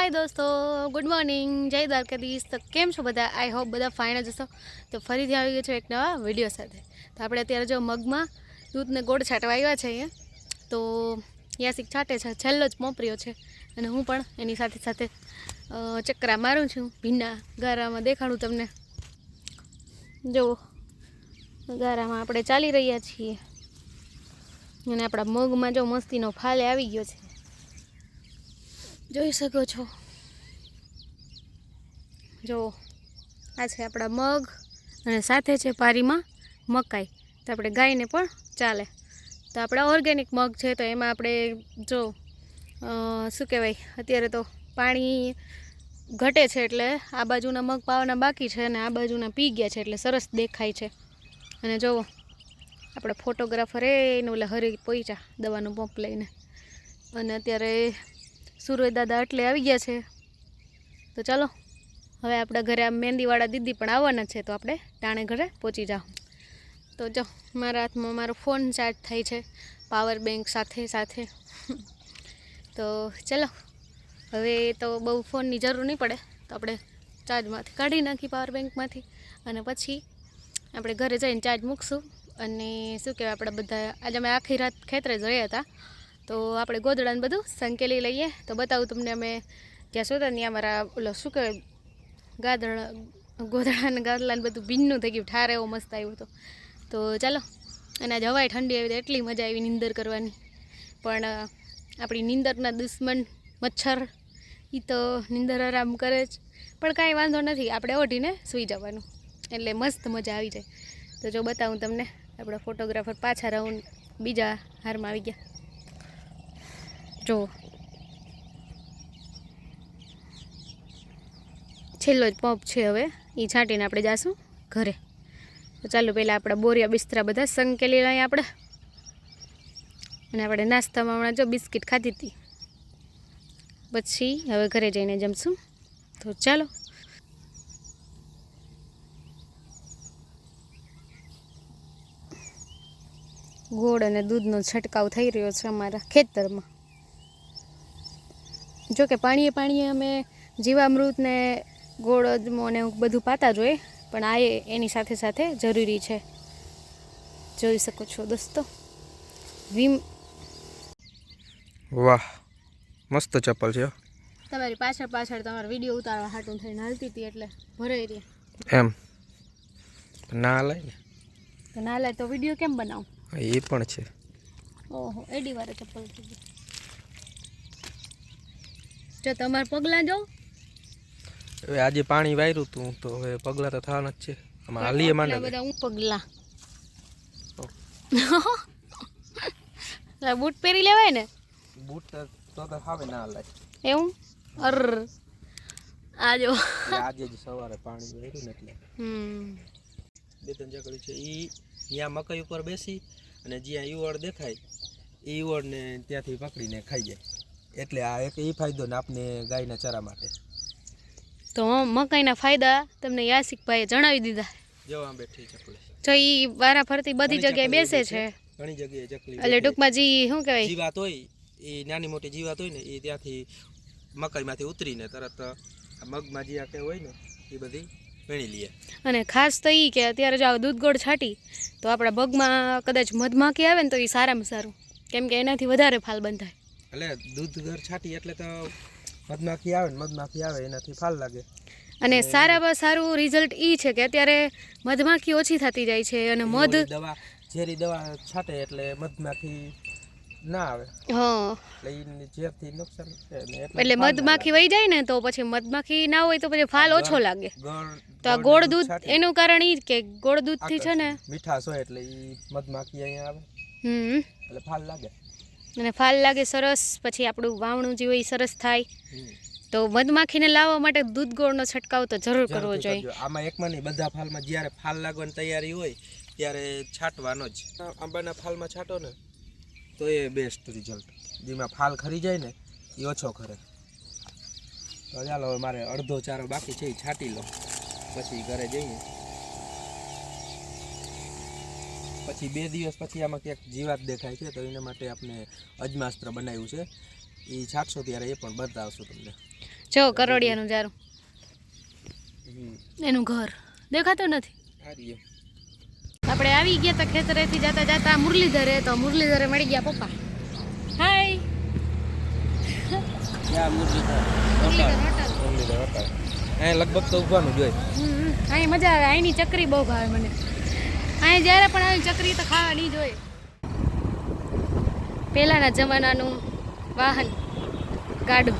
હાય દોસ્તો. Good morning જય દ્વારકાધીશ. તો કેમ છો બધા? આઈ હોપ બધા ફાઇન જ હશો. તો ફરીથી આવી ગયો છો એક નવા વીડિયો સાથે. તો આપણે અત્યારે જો મગમાં દૂધને ગોળ છાંટવા આવ્યા છે અહીંયા. તો યાસિક છાંટે છે. છેલ્લો જ મોપર્યો છે. અને હું પણ એની સાથે સાથે ચકરા મારું છું. ભીના ગારામાં દેખાડું તમને. જુઓ. ગારામાં આપણે ચાલી રહ્યા છીએ. અને આપણા મગમાં જો મસ્તીનો ફાલે આવી ગયો છે. જોઈ શકો છો. જો, આ છે આપણા મગ અને સાથે છે પારીમાં મકાઈ. તો આપણે ગાયને પણ ચાલે. તો આપણા ઓર્ગેનિક મગ છે, તો એમાં આપણે જો શું કહેવાય, અત્યારે તો પાણી ઘટે છે એટલે આ બાજુના મગ પાવાના બાકી છે અને આ બાજુના પી ગયા છે એટલે સરસ દેખાય છે. અને જુઓ આપણે ફોટોગ્રાફર એનું એટલે હરી પહોંચ્યા દવાનું પંપ લઈને. અને અત્યારે સુરજ દાદા એટલે આવી ગયા છે. તો ચાલો, હવે આપણા ઘરે આ મહેંદીવાળા દીદી પણ આવવાના છે, તો આપણે ટાણે ઘરે પહોંચી જાઉં તો જો, મારા હાથમાં મારો ફોન ચાર્જ થાય છે પાવર બેંક સાથે સાથે. તો ચલો, હવે તો બહુ ફોનની જરૂર નહીં પડે, તો આપણે ચાર્જમાંથી કાઢી નાખી પાવર બેંકમાંથી અને પછી આપણે ઘરે જઈને ચાર્જ મૂકશું. અને શું કહેવાય, આપણે બધા, આજે અમે આખી રાત ખેતરે જ હતા. તો આપણે ગોદડાને બધું સંકેલી લઈએ. તો બતાવું તમને અમે જ્યાં શોધા ત્યાં અમારા ઓલો શું કહેવાય ગાદડા ગોદડા ને ગાદલાને બધું ભીનનું થઈ ગયું, ઠાર એવો મસ્ત આવ્યો હતો. તો ચાલો, અને આજે હવાય ઠંડી આવી તો એટલી મજા આવી નીંદર કરવાની. પણ આપણી નીંદરના દુશ્મન મચ્છર એ તો નીંદર આરામ કરે જ. પણ કાંઈ વાંધો નથી, આપણે ઓઢીને સૂઈ જવાનું. એટલે મસ્ત મજા આવી જાય. તો જો બતાવું તમને, આપણા ફોટોગ્રાફર પાછા રહું બીજા હારમાં આવી ગયા. જો. છેલ્લો જ પંપ છે હવે. એ છાંટીને આપણે જાશું ઘરે. તો ચાલો પહેલાં આપણા બોરિયા બિસ્તરા બધા સંકેલી લઈએ આપણે. અને આપણે નાસ્તામાં હમણાં જો બિસ્કિટ ખાધી હતી પછી હવે ઘરે જઈને જમશું. તો ચાલો. ગોળ અને દૂધનો છંટકાવ થઈ રહ્યો છે અમારા ખેતરમાં. જો કે પાણીએ પાણીએ અમે જીવામૃતને ગોળ અજમો ને એવું બધું પાતા જોઈએ પણ આ એ એની સાથે સાથે જરૂરી છે. જોઈ શકો છો દોસ્તો. વિમ વાહ મસ્ત ચપ્પલ છે તમારી પાછળ પાછળ તમારો વીડિયો ઉતારવા હાટું થઈને હાલતી હતી એટલે ભરાઈ રહી. એમ? ના લાય ને? તો ના લાય તો વીડિયો કેમ બનાવું? એ પણ છે. ઓહો એડી વારે ચપ્પલ થઈ ગઈ. જો તમારા પગલાં જો. હવે આજે પાણી વાયરું તું તો હવે પગલાં તો થવાના જ છે. આમાં હાલીએ માંડે બધા હું પગલાં. બૂટ પહેરી લેવાય ને? બૂટ તો તો હવે ના લાય એવું? અર. આજો આજે જ સવારે પાણી વાયરું ને એટલે. હમ. બે ત્રણ જકડી છે. એ ત્યાં મકાઈ ઉપર બેસી અને જ્યાં ઈવડ દેખાય ઈવડને ત્યાંથી પકડીને ખાઈ જાય. એટલે આ એક એ ફાયદો ને આપને ગાયના ચારા માટે. તો મકાઈના ફાયદા તમને યાસિકભાઈએ જણાવી દીધા. જો આમ બેઠી ચકલી જો એ વારા ફરતી બધી જગ્યાએ બેસે છે. ઘણી જગ્યાએ ચકલી એટલે ટૂંકમાં જી શું કહેવાય? જીવાત હોય એ નાની મોટી જીવાત હોય ને એ ત્યાંથી મકાઈમાંથી ઉતરીને તરત મગમાં જે આ હોય ને એ બધી વીણી લઈએ અને ખાસ તો એ કે અત્યારે જો આ દૂધ ગોળ છાંટી તો આપણા મગમાં કદાચ મધમાખી આવે ને તો એ સારામાં સારું. કેમ કે એનાથી વધારે ફાલ બંધાય. એટલે દૂધ ઘર છાટી એટલે તો મધમાખી આવે ને મધમાખી આવે એનાથી ફાલ લાગે. અને સારામાં સારું રિઝલ્ટ એ છે કે અત્યારે મધમાખી ઓછી થતી જાય છે અને મધ દવા ઝેરી દવા છાટે એટલે મધમાખી ના આવે. હા. ઝેરથી નુકસાન એટલે મધમાખી વહી જાય ને તો પછી મધમાખી ના હોય તો પછી ફાલ ઓછો લાગે. તો આ ગોળ દૂધ એનું કારણ એ કે ગોળ દૂધથી છે ને મીઠાશ હોય એટલે ઈ મધમાખી અહીંયા આવે. હમ. એટલે ફાલ લાગે. અને ફાલ લાગે સરસ પછી આપણું વાવણું જે હોય એ સરસ થાય. તો મધમાખીને લાવવા માટે દૂધ ગોળનો છંટકાવ તો જરૂર કરવો જોઈએ. આમાં એકમાં નહીં બધા ફાલમાં જ્યારે ફાલ લાગવાની તૈયારી હોય ત્યારે છાંટવાનો જ. આંબાના ફાલમાં છાંટો ને તો એ બેસ્ટ રિઝલ્ટ જેમાં ફાલ ખરી જાય ને એ ઓછો ખરે. તો ચાલો હવે મારે અડધો ચારો બાકી છે એ છાંટી લો પછી ઘરે જઈએ. પછી બે દિવસ પછી આમાં ક્યાંક જીવાત દેખાય છે તો એના માટે આપણે અજમાસ્ત્ર બનાવ્યું છે. એ છાંટશો ત્યારે એ પણ બતાવશું તમને. જો કરોડિયાનું જારું એનું ઘર. દેખાતું નથી. આપણે આવી ગયા તો ખેતરેથી જતા જતા મુરલીધરે તો મુરલીધરે મળી ગયા પપ્પા. હાય. લગભગ તો ઊભવાનું જોઈએ અહીં મજા આવે. અહીંની ચકરી બહુ ભાવે મને. અહીં જ્યારે પણ આવી ચકરી તો ખાવાની નહીં જોઈએ. પહેલાંના જમાનાનું વાહન ગાડું.